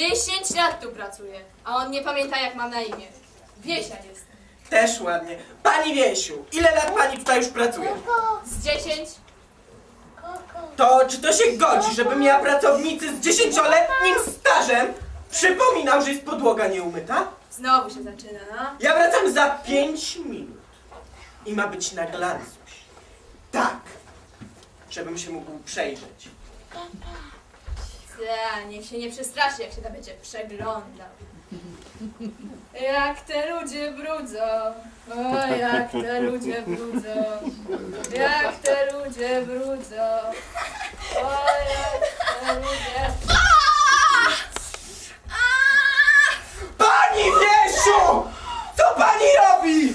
Pani Krysiu! 10 lat tu pracuję, a on nie pamięta jak mam na imię. Wiesia jestem. Też ładnie. Pani Wiesiu, ile lat pani tutaj już pracuje? Z 10? To czy to się godzi, żebym ja pracownicy z dziesięcioletnim stażem przypominał, że jest podłoga nieumyta? Znowu się zaczyna, no. Ja wracam za pięć minut. I ma być na glancuś. Tak. Żebym się mógł przejrzeć. Ja, niech się nie przestraszy, jak się to będzie przeglądał. Jak te ludzie brudzą, o jak te ludzie brudzą, jak te ludzie brudzą, o jak te ludzie... Pani Wiesiu! Co pani robi?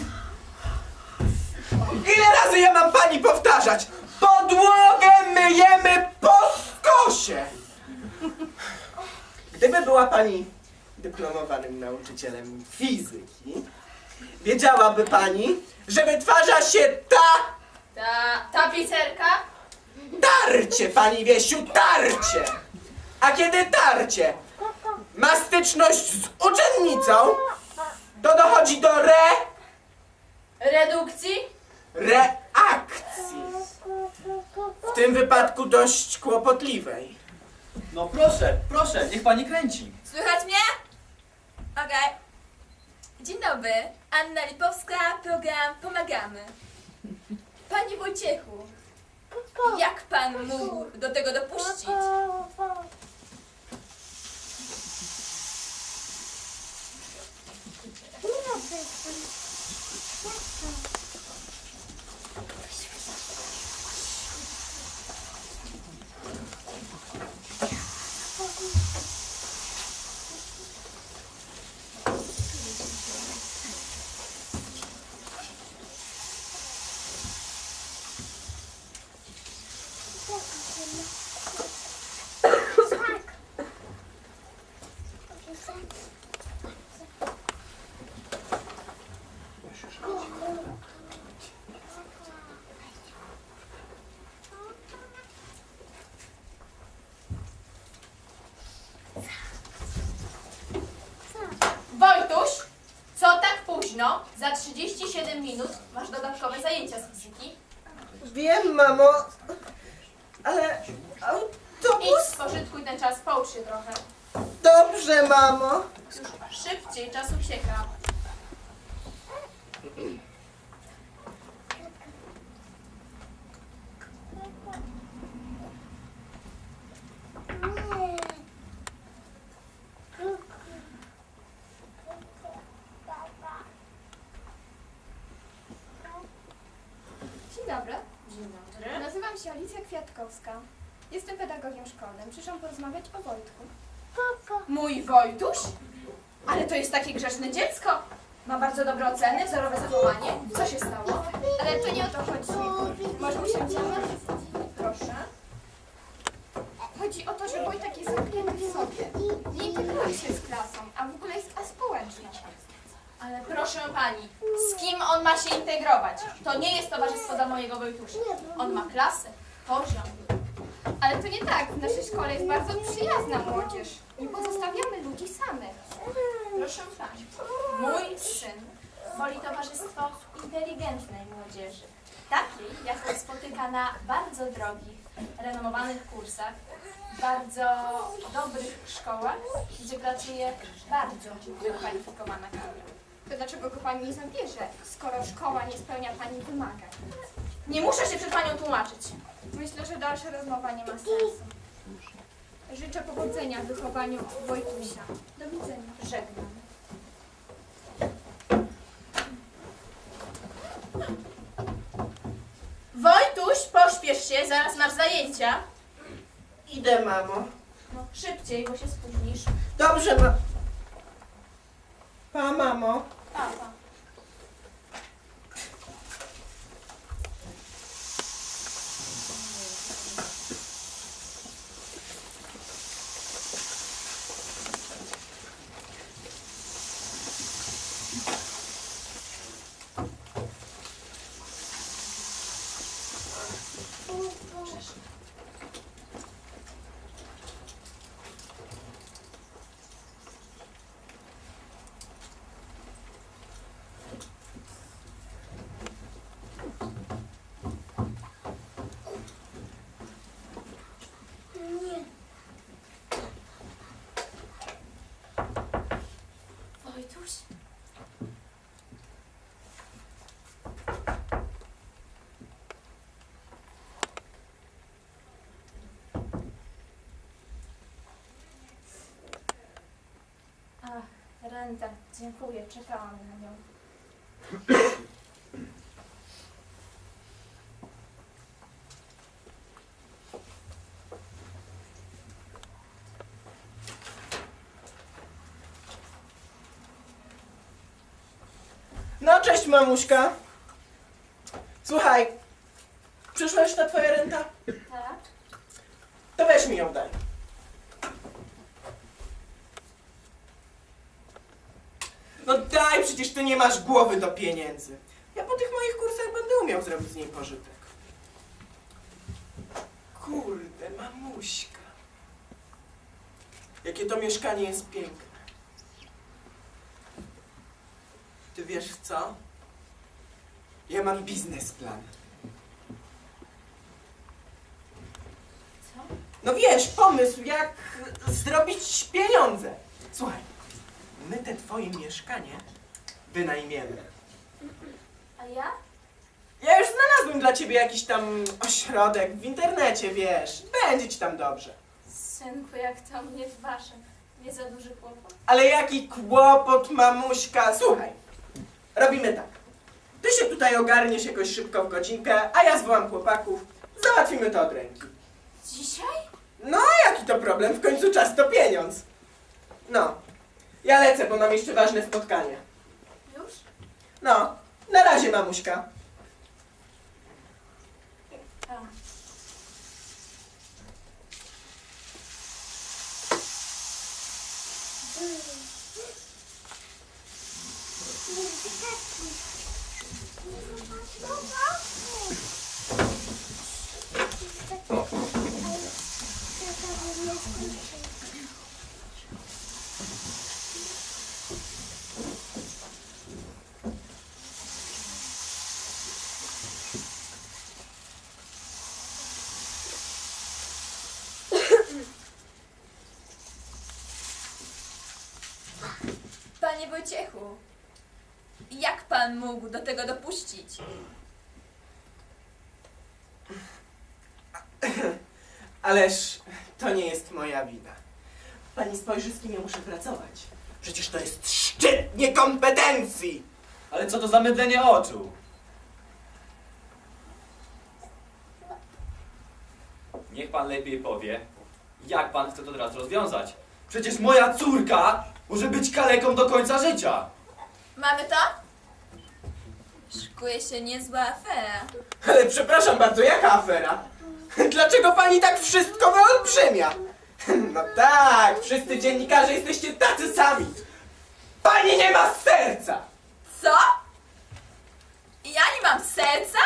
Ile razy ja mam pani powtarzać? Podłogę myjemy po skosie! Gdyby była pani dyplomowanym nauczycielem fizyki, wiedziałaby pani, że wytwarza się ta Ta tapicerka? tarcie, pani Wiesiu, tarcie! A kiedy tarcie ma styczność z uczennicą, to dochodzi do re... Redukcji? reakcji. W tym wypadku dość kłopotliwej. No proszę, proszę, niech pani kręci. Słychać mnie? Okej. Dzień dobry. Anna Lipowska, program Pomagamy. Panie Wojciechu, jak pan mógł do tego dopuścić? Wojtuś, co tak późno? Za 37 minut masz dodatkowe zajęcia z fizyki. Wiem, mamo, ale Idź, autobus... spożytkuj ten czas, poucz się trochę. Dobrze, mamo. Już szybciej, czasu psieka. Dobry. Dzień dobry. Nazywam się Alicja Kwiatkowska. Jestem pedagogiem szkolnym. Przyszłam porozmawiać o Wojtku. Mój Wojtuś? Ale to jest takie grzeczne dziecko. Ma bardzo dobre oceny, wzorowe zachowanie. Co się stało? Ale to nie o to chodzi. Może usiądziemy? Proszę. Chodzi o to, że Wojtek jest zamknięty w sobie. Nie integruje się z klasą, a w ogóle jest aspołeczny. Ale proszę pani, z kim on ma się integrować? To nie jest towarzystwo dla mojego Wojtusza. On ma klasę, poziom. Ale to nie tak. W naszej szkole jest bardzo przyjazna młodzież. Nie pozostawiamy ludzi samych. Proszę pani, mój syn woli towarzystwo inteligentnej młodzieży. Takiej, jaką spotyka na bardzo drogich, renomowanych kursach, bardzo dobrych szkołach, gdzie pracuje bardzo wykwalifikowana kadra. To dlaczego go pani nie zabierze, skoro szkoła nie spełnia pani wymagań? Nie muszę się przed panią tłumaczyć. Myślę, że dalsza rozmowa nie ma sensu. Życzę powodzenia w wychowaniu Wojtusia. Do widzenia. Żegnam. Wojtuś, pośpiesz się, zaraz masz zajęcia. Idę, mamo. No, szybciej, bo się spóźnisz. Dobrze, ma... Pá, mamó. Pá, pá. Renta. Dziękuję, czekałam na nią. No, cześć mamuśka. Słuchaj, przyszła już ta twoja renta? Tak? To weź mi ją daj. No daj, przecież ty nie masz głowy do pieniędzy. Ja po tych moich kursach będę umiał zrobić z niej pożytek. Kurde, mamuśka. Jakie to mieszkanie jest piękne. Ty wiesz co? Ja mam biznesplan. Co? No wiesz, pomysł, jak zrobić pieniądze. Słuchaj, my te twoje mieszkanie wynajmiemy. A ja? Ja już znalazłem dla ciebie jakiś tam ośrodek w internecie, wiesz. Będzie ci tam dobrze. Synku, jak tam nie w waszym. Nie za duży kłopot? Ale jaki kłopot, mamuśka. Słuchaj, robimy tak. Ty się tutaj ogarniesz jakoś szybko w godzinkę, a ja zwołam chłopaków. Załatwimy to od ręki. Dzisiaj? No, jaki to problem? W końcu czas to pieniądz. No, ja lecę, bo mam jeszcze ważne spotkanie. Już? No, na razie, mamuśka. A. Panie Wojciechu, pan mógł do tego dopuścić? Ależ to nie jest moja wina. Pani spojrzy, z kim ja muszę pracować. Przecież to jest szczyt niekompetencji. Ale co to za mydlenie oczu? Niech pan lepiej powie, jak pan chce to teraz rozwiązać. Przecież moja córka może być kaleką do końca życia. Mamy to? Szykuje się niezła afera. Ale przepraszam bardzo, jaka afera? Dlaczego pani tak wszystko wyolbrzymia? No tak, wszyscy dziennikarze jesteście tacy sami. Pani nie ma serca. Co? Ja nie mam serca?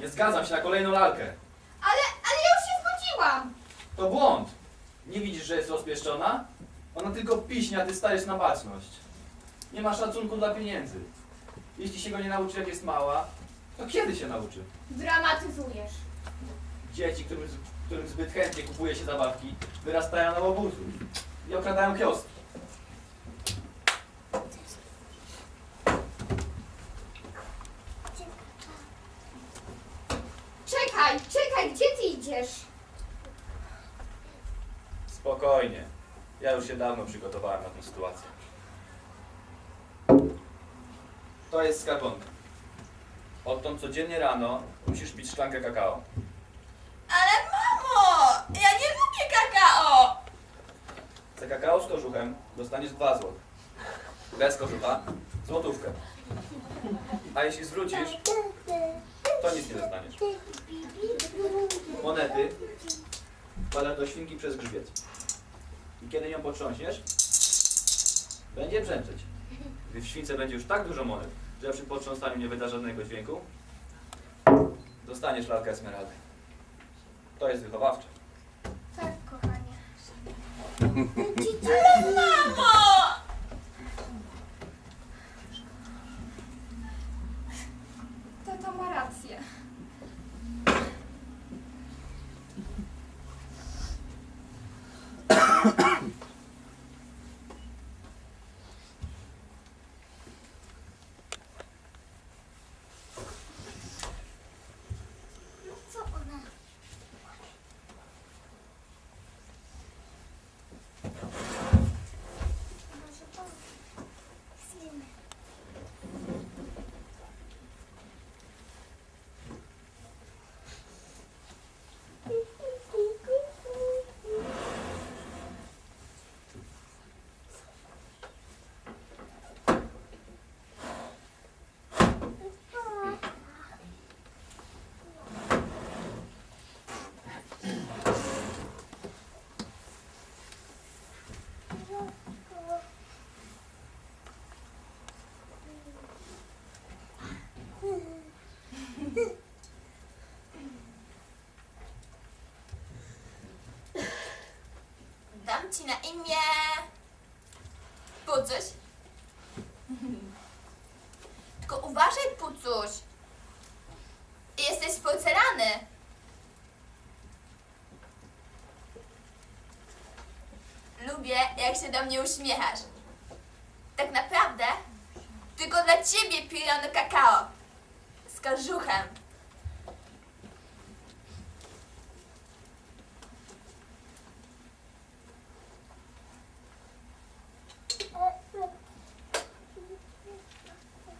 Nie zgadzam się na kolejną lalkę. Ale, ale ja już się zgodziłam! To błąd. Nie widzisz, że jest rozpieszczona? Ona tylko piśnie, a ty stajesz na baczność. Nie ma szacunku dla pieniędzy. Jeśli się go nie nauczy, jak jest mała, to kiedy się nauczy? Dramatyzujesz. Dzieci, którym, którym zbyt chętnie kupuje się zabawki, wyrastają na łobuzu i okradają kioski. Czekaj, gdzie ty idziesz? Spokojnie. Ja już się dawno przygotowałem na tę sytuację. To jest skarbonka. Odtąd codziennie rano musisz pić szklankę kakao. Ale mamo, ja nie lubię kakao. Za kakao z kożuchem dostaniesz 2 zł. Bez kożucha złotówkę. A jeśli zwrócisz, to nic nie dostaniesz. Monety wkładasz do świnki przez grzbiet. I kiedy ją potrząśniesz, będzie brzęczeć. Gdy w śwince będzie już tak dużo monet, że przy potrząsaniu nie wyda żadnego dźwięku, dostaniesz lalkę esmeraldy. To jest wychowawcze. Tak, kochanie. Mamo! Tata ma rację. Co ona? Może to zjemy. Ci na imię... Pucuś. Tylko uważaj, Pucuś. Jesteś z porcelany. Lubię, jak się do mnie uśmiechasz. Tak naprawdę, tylko dla ciebie piję kakao. Z kożuchem.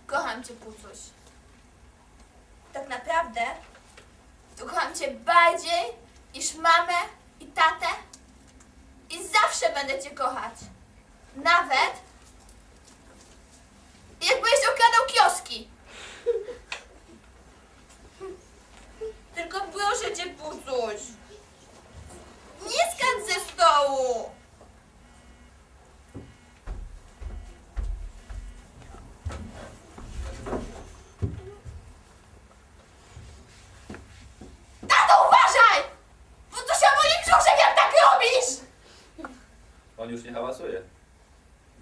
Kocham cię, Pucuś. Tak naprawdę to kocham cię bardziej niż mamę i tatę i zawsze będę cię kochać. Nawet jakbyś okradał kioski. Tylko proszę cię, Pucuś. Nie skacz ze stołu. Tato, uważaj! Bo to się boli brzuszek, jak tak robisz! On już nie hałasuje.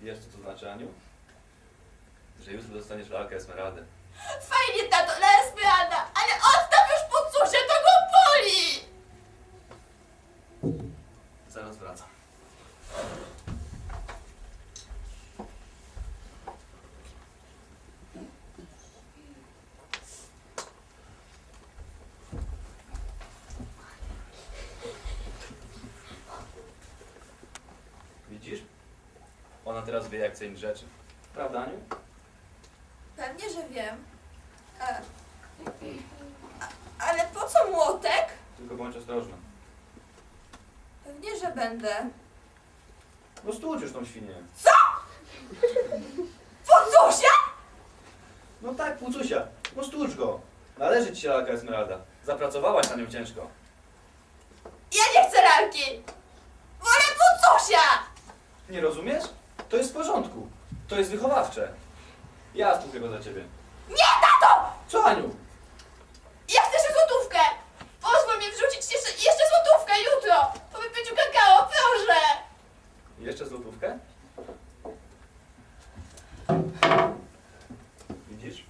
Wiesz, co to znaczy, Aniu? Że jutro esmeraldy. Fajnie, tato, na Esperanza, ale odstaw już podsuszę, to go boli! Zaraz wracam. Widzisz? Ona teraz wie, jak cenić rzeczy. Prawda, Aniu? Wiem. A, ale po co młotek? Tylko bądź ostrożna. Pewnie, że będę. No stłucz już tą świnię. Podsusia? No tak, Pucusia. No stłucz go. Należy ci się lalka esmeralda. Zapracowałaś na nią ciężko. Ja nie chcę lalki! Wolę podsusia! Nie rozumiesz? To jest w porządku. To jest wychowawcze. Ja stłukę go za ciebie. Nie, tato! Co, Aniu? Ja chcę jeszcze złotówkę! Pozwól mi wrzucić jeszcze, jeszcze złotówkę jutro! Po wypiciu kakao, proszę! Jeszcze złotówkę? Widzisz?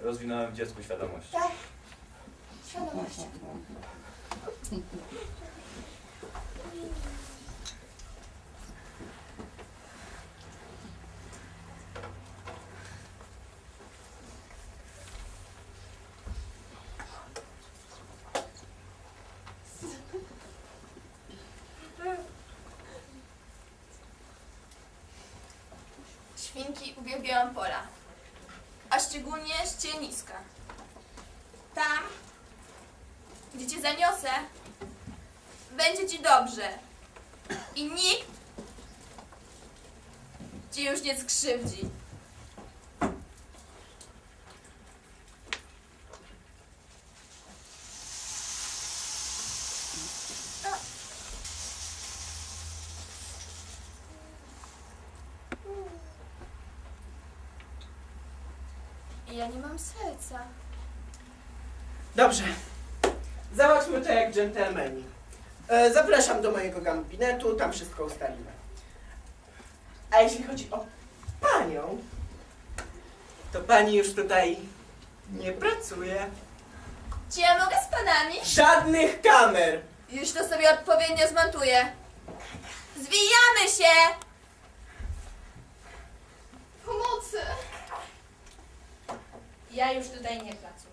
Rozwinąłem w dziecku świadomość. Tak. Świadomość. Świnki uwielbiają pola, a szczególnie ścierniska. Tam, gdzie cię zaniosę, będzie ci dobrze. i nikt ci już nie skrzywdzi. Ja nie mam serca. Dobrze. Załatwmy to jak dżentelmeni. E, zapraszam do mojego gabinetu, tam wszystko ustalimy. A jeśli chodzi o panią, to pani już tutaj nie pracuje. Czy ja mogę z panami? Żadnych kamer! Już to sobie odpowiednio zmontuję. Zwijamy się! Ja już tutaj nie pracuję.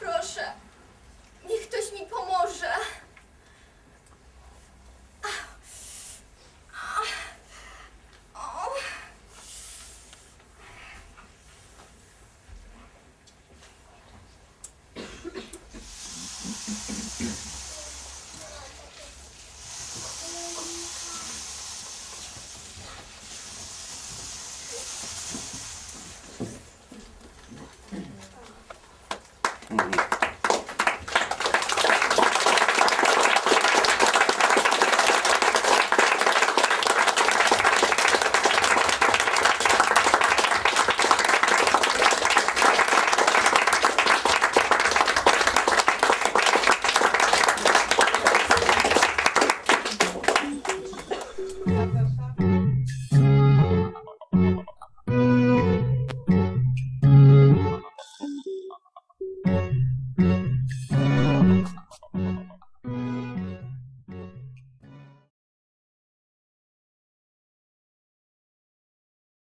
Proszę.